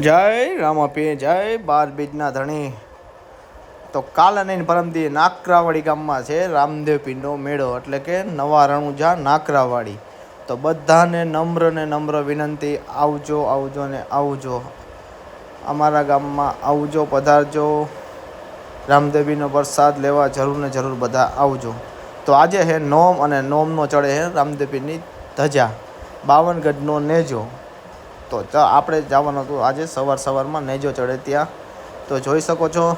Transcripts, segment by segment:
જય રામાપી જય બાર બીજના ધણી. તો કાલ અને પરમદી નાકરાવાડી ગામમાં છે, રામદેવ પીંડો મેળો, એટલે કે નવા રણુજા નાકરાવાડી. તો બધાને નમ્ર ને નમ્ર વિનંતી, આવજો આવજો ને આવજો. અમારા ગામમાં આવજો, પધારજો. રામદેવીનો પ્રસાદ લેવા જરૂર ને જરૂર બધા આવજો. તો આજે હે નોમ અને નોમનો ચડે હે રામદેવીની ધજા. બાવન ગઢનો નેજો. તો આપણે જવાનું હતું આજે, સવાર સવારમાં નેજો ચડે ત્યાં. તો જોઈ શકો છો,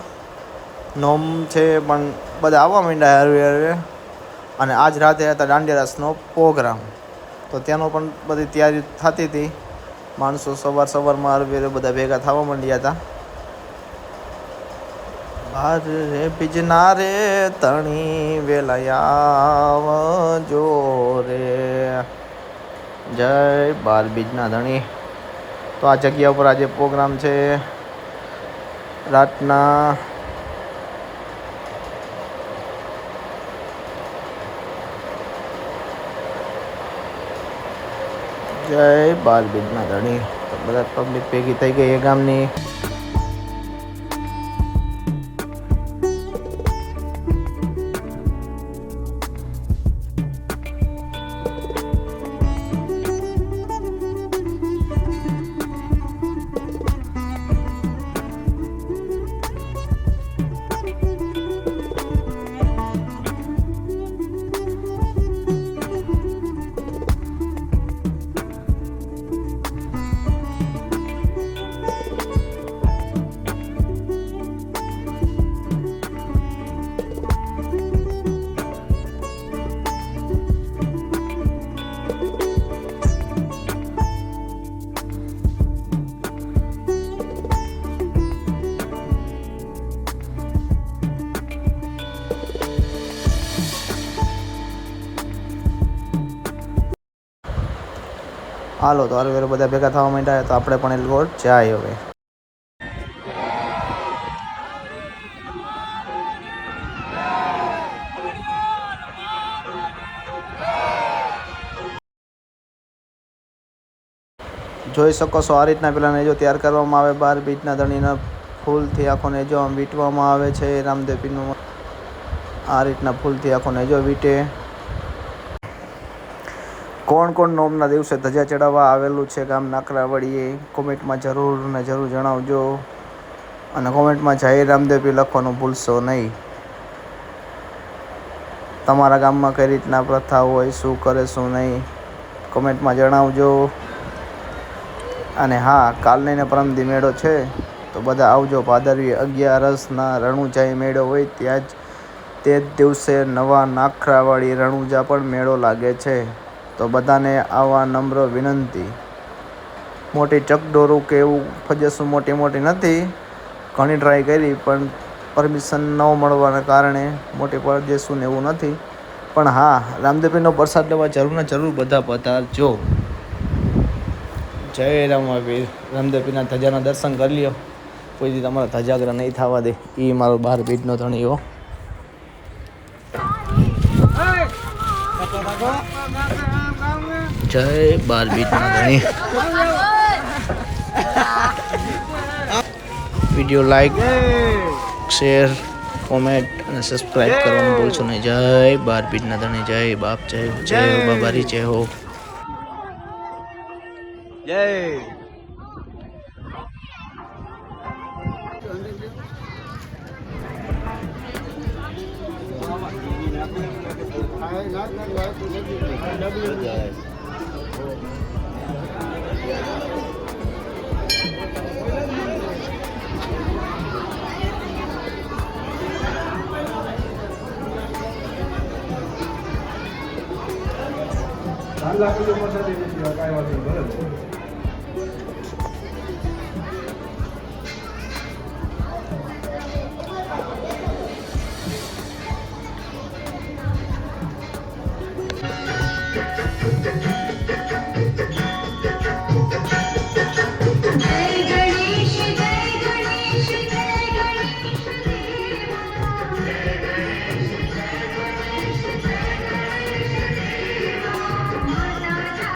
નોમ છે પણ બધા આવવા માંડ્યા હરવે હરવે. અને આજ રાતે હતા દાંડિયા રાસનો પ્રોગ્રામ. તો તેનો પણ બધી તૈયારી થતી હતી. માણસો સવાર સવારમાં હરવે હરવે બધા ભેગા થવા માંડ્યા હતા. બાર રે બીજના રે, તણી વેલાયા જો રે. જય બાર બીજના ધણી. તો આ જગ્યા ઉપર આજે પ્રોગ્રામ છે. રાતના જય બાલ બીજના ધણી બધા પબ્લિક ભેગી થઈ ગઈ એ ગામની. હાલો, તો હરવે બધા ભેગા થવા માંડ્યા તો આપણે પણ એ લોટ જાય હવે. જોઈ શકો છો આ રીતના પેલા નેજો તૈયાર કરવામાં આવે બાર બીજના ધણીના ફૂલથી આખો નેજો આમ વીંટવામાં આવે છે, રામદેવ પીનું આ રીતના ફૂલથી આખો નેજો વીંટે. કોણ કોણ નોમના દિવસે ધજા ચડાવવા આવેલું છે ગામ નાકરાવડીએ, કોમેન્ટમાં જરૂર ને જરૂર જણાવજો. અને કોમેન્ટમાં જય રામદેવી લખવાનું ભૂલશો નહીં. તમારા ગામમાં કઈ રીતના પ્રથા હોય, શું કરે, શું નહીં, કોમેન્ટમાં જણાવજો. અને હા, કાલની ને પરમદી મેળો છે, તો બધા આવજો ભાદરવી અગિયારસના રણુજાઈ મેળો હોય, ત્યાં જ તે જ દિવસે નવા નાખરાવાળી રણુજા પણ મેળો લાગે છે. તો બધાને આવા નમ્ર વિનંતી. મોટી ચકડોરું કે એવું ફજસું મોટી મોટી નથી. ઘણી ટ્રાય કરી, પણ પરમિશન ન મળવાના કારણે મોટી પરદેશું ને એવું નથી. પણ હા રામદેવીનો પ્રસાદ લેવા જરૂર ને જરૂર બધા પધારજો જય રામાવીર. રામદેવીના ધજાના દર્શન કરી લ્યો. કોઈ દી તમારા ધજાગ્રહ નહીં થવા દે. એ મારો બાર ધણી ધણીઓ જય બાર બીજના ધણી વીડિયો લાઈક શેર કોમેન્ટ અને સબસ્ક્રાઈબ કરવાનું ભૂલશો નહીં જય બાર બીજના ધણી જય બાપ જય જય હો બાબારી જય હો જય 달라고 좀 하셔야 되는 게 아까워 된 거는.